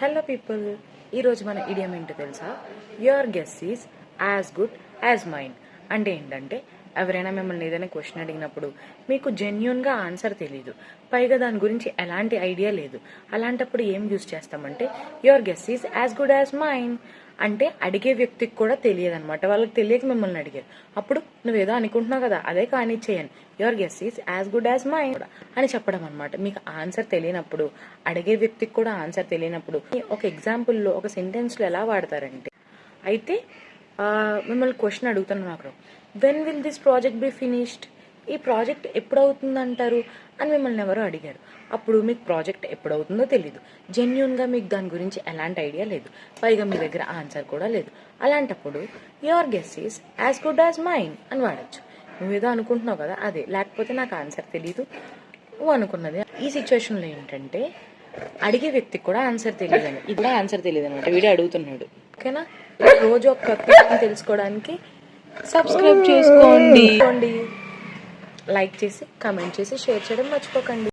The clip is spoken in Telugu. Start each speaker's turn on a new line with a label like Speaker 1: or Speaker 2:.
Speaker 1: హలో పీపుల్ ఈరోజు మన ఇడియం ఏంటో తెలుసా? Your guess is as good as mind అంటే ఏంటంటే ఎవరైనా మిమ్మల్ని ఏదైనా క్వశ్చన్ అడిగినప్పుడు మీకు జెన్యున్గా ఆన్సర్ తెలియదు పైగా దాని గురించి ఎలాంటి ఐడియా లేదు. అలాంటప్పుడు ఏం యూజ్ చేస్తామంటే your guess is as good as mind అంటే అడిగే వ్యక్తికి కూడా తెలియదు అనమాట వాళ్ళకి తెలియక మిమ్మల్ని అడిగారు. అప్పుడు నువ్వేదో అనుకుంటున్నావు కదా అదే కానీ చేయను your guess is as good as mind అని చెప్పడం అనమాట మీకు ఆన్సర్ తెలియనప్పుడు అడిగే వ్యక్తికి కూడా ఆన్సర్ తెలియనప్పుడు ఒక ఎగ్జాంపుల్లో ఒక సెంటెన్స్లో ఎలా వాడతారంటే అయితే మిమ్మల్ని క్వశ్చన్ అడుగుతున్నాను నాకు when will this project be finished ఈ ప్రాజెక్ట్ ఎప్పుడు అవుతుందంటారు అని మిమ్మల్ని ఎవరో అడిగారు. అప్పుడు మీకు ప్రాజెక్ట్ ఎప్పుడు అవుతుందో తెలీదు. జెన్యున్గా మీకు దాని గురించి ఎలాంటి ఐడియా లేదు. పైగా మీ దగ్గర ఆన్సర్ కూడా లేదు. అలాంటప్పుడు your guess is as good as mind అని వాడచ్చు. నువ్వేదో అనుకుంటున్నావు కదా అదే. లేకపోతే నాకు ఆన్సర్ తెలీదు. నువ్వు అనుకున్నది. ఈ సిచ్యువేషన్లో ఏంటంటే అడిగే వ్యక్తికి కూడా ఆన్సర్ తెలియదు ఇది కూడా ఆన్సర్ తెలియదు అనమాట వీడియో అడుగుతున్నాడు. ఓకేనా? రోజు ఒక కొత్త తెలుసుకోవడానికి సబ్స్క్రైబ్ చేసుకోండి. లైక్ చేసి కమెంట్ చేసి షేర్ చేయడం మర్చిపోకండి.